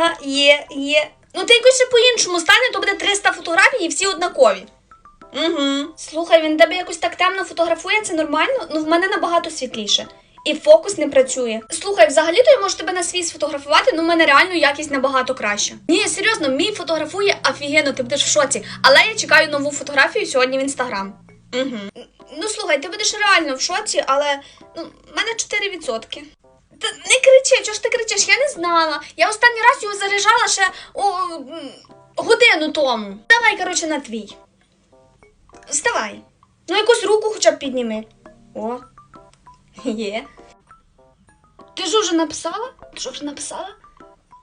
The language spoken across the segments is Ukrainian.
Ага, є, є. Ну ти якось ще по-іншому стане, то буде 300 фотографій і всі однакові. Угу. Слухай, він тебе якось так темно фотографує, це нормально? Ну в мене набагато світліше. І фокус не працює. Слухай, взагалі-то я можу тебе на свій сфотографувати, ну в мене реально якість набагато краща. Ні, серйозно, мій фотографує офігенно, ти будеш в шоці. Але я чекаю нову фотографію сьогодні в інстаграм. Угу. Ну слухай, ти будеш реально в шоці, але ну, в мене 4%. Та кричи, чого ж ти кричиш? Я не знала. Я останній раз його заряджала ще о, годину тому. Давай, коротше, на твій. Вставай. Ну, якусь руку хоча б підніми. О. Є. Ти ж уже написала? Ти ж вже написала?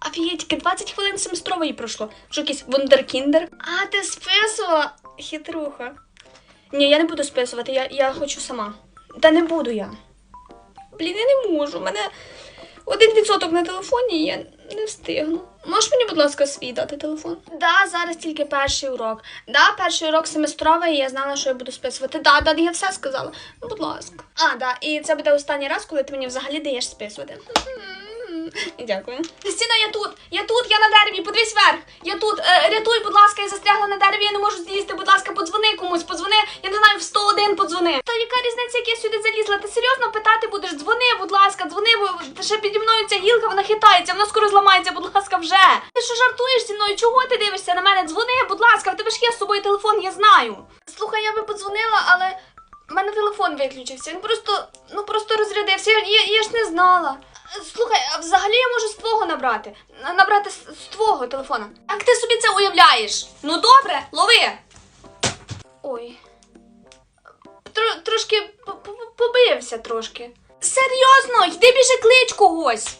Офігеть, тільки 20 хвилин семестрової пройшло. Що якийсь вундеркіндер? А, ти списувала? Хитруха. Ні, я не буду списувати, я, я хочу сама. Та не буду я. Блін, я не можу. У мене один відсоток на телефоні, я не встигну. Можеш мені, будь ласка, свій дати телефон? Да, зараз тільки перший урок. Да, перший урок семестровий, і я знала, що я буду списувати. Да, да, я все сказала. Ну, будь ласка. А, да, і це буде останній раз, коли ти мені взагалі даєш списувати. Дякую. Стіна, я тут, я тут, я на дереві, подивись вверх. Я тут. Е, рятуй, будь ласка, я застрягла на дереві, я не можу злізти. Будь ласка, подзвони комусь, подзвони. Я не знаю, в 101 подзвони. Та яка різниця, як я сюди залізла? Ти серйозно питати будеш? Дзвони, будь ласка, дзвони, бо ще піді мною ця гілка, вона хитається, вона скоро зламається, будь ласка, вже. Ти що жартуєш зі мною? Чого ти дивишся на мене? Дзвони, будь ласка, в тебе ж є з собою телефон, я знаю. Слухай, я би подзвонила, але. У мене телефон виключився. Він просто ну просто розрядився. Я, я, я ж не знала. Слухай, а взагалі я можу з твого набрати. Набрати з, з твого телефона. Як ти собі це уявляєш? Ну добре, лови. Ой. Тро, трошки побився трошки. Серйозно, йди біжи клич когось.